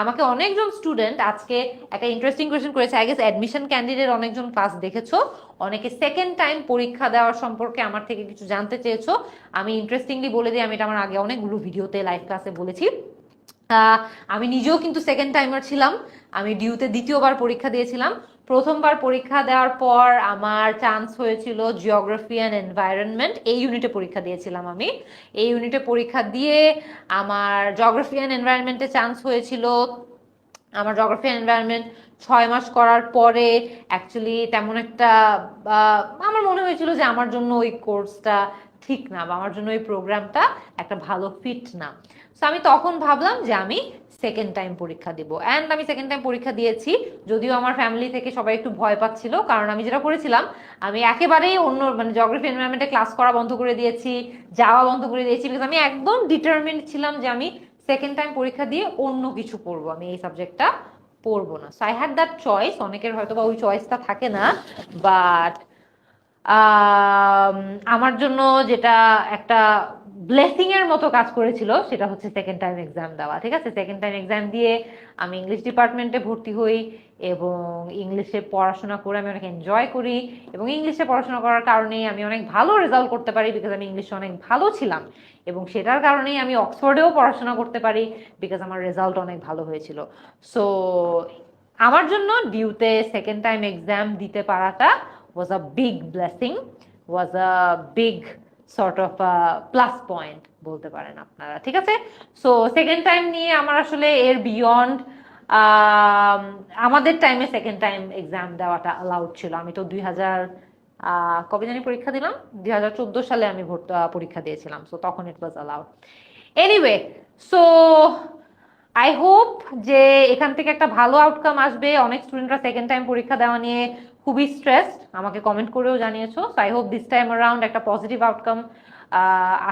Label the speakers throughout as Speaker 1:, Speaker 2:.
Speaker 1: আমাকে অনেকজন স্টুডেন্ট আজকে একটা ইন্টারেস্টিং কোয়েশ্চেন করেছে। আই গেস অ্যাডমিশন ক্যান্ডিডেট অনেকজন ক্লাস দেখেছ। অনেকে সেকেন্ড টাইম পরীক্ষা দেওয়ার সম্পর্কে আমার থেকে কিছু জানতে চেয়েছো। আমি ইন্টারেস্টিংলি বলে দিই, আমি এটা আমার আগে অনেকগুলো ভিডিওতে লাইভ ক্লাসে বলেছি। আমি নিজেও কিন্তু সেকেন্ড টাইমার ছিলাম। আমি ডিউতে দ্বিতীয়বার পরীক্ষা দিয়েছিলাম। প্রথমবার পরীক্ষা দেওয়ার পর আমার চান্স হয়েছিল জিওগ্রাফি অ্যান্ড এনভায়রনমেন্ট এই ইউনিটে পরীক্ষা দিয়েছিলাম আমি। এই ইউনিটে পরীক্ষা দিয়ে আমার জিওগ্রাফি অ্যান্ড এনভায়রনমেন্টে চান্স হয়েছিল। আমার জিওগ্রাফি এনভায়রনমেন্ট ছয় মাস করার পরে অ্যাকচুয়ালি তেমন একটা আমার মনে হয়েছিল যে আমার জন্য ওই কোর্সটা ঠিক না বা আমার জন্য ওই প্রোগ্রামটা একটা ভালো ফিট না। সো আমি তখন ভাবলাম যে আমি সেকেন্ড টাইম পরীক্ষা দিব। অ্যান্ড আমি সেকেন্ড টাইম পরীক্ষা দিয়েছি, যদিও আমার ফ্যামিলি থেকে সবাই একটু ভয় পাচ্ছিল, কারণ আমি যেটা করেছিলাম, আমি একেবারেই অন্য মানে জিওগ্রাফি এনভায়রনমেন্টে ক্লাস করা বন্ধ করে দিয়েছি, যাওয়া বন্ধ করে দিয়েছি বিকজ আমি একদম ডিটারমিন্ড ছিলাম যে আমি সেকেন্ড টাইম পরীক্ষা দিয়ে অন্য কিছু পড়ব, আমি এই সাবজেক্টটা পড়ব না। So I had that choice অনেকের হয়তো বা ওই চয়েসটা থাকে না বাট আমার জন্য যেটা একটা ব্লেসিং এর মতো কাজ করেছিল, সেটা হচ্ছে সেকেন্ড টাইম এক্সাম দেওয়া, ঠিক আছে? সেকেন্ড টাইম এক্সাম দিয়ে আমি ইংলিশ ডিপার্টমেন্টে ভর্তি হই এবং ইংলিশে পড়াশোনা করে আমি অনেক এনজয় করি এবং ইংলিশে পড়াশোনা করার কারণেই আমি অনেক ভালো রেজাল্ট করতে পারি বিকজ আমি ইংলিশে অনেক ভালো ছিলাম এবং সেটার কারণেই আমি অক্সফোর্ডেও পড়াশোনা করতে পারি বিকজ আমার রেজাল্ট অনেক ভালো হয়েছিল। সো আমার জন্য ডিউতে সেকেন্ড টাইম এক্সাম দিতে পারাটা was a big blessing was a big sort of plus point বলতে পারেন আপনারা, ঠিক আছে? সো সেকেন্ড টাইম নিয়ে আমার আসলে এর বিয়ন্ড আমাদের টাইমে সেকেন্ড টাইম এক্সাম দেওয়াটা অ্যালাউড ছিল। আমি তো দুই হাজার কবে জানি পরীক্ষা দিলাম? দুই হাজার চোদ্দ সালে আমি ভর্তি, পরীক্ষা দিয়েছিলাম। সো তখন it was allowed anyway so I hope যে এখান থেকে একটা ভালো আউটকাম আসবে। অনেক স্টুডেন্টরা সেকেন্ড টাইম পরীক্ষা দেওয়া নিয়ে খুবই স্ট্রেস আমাকে কমেন্ট করেও জানিয়েছো। So I hope this time around একটা পজিটিভ আউটকাম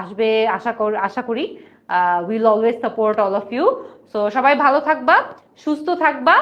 Speaker 1: আসবে। আশা কর, আশা করি will always support all of you so সবাই ভালো থাকবা, সুস্থ থাকবা।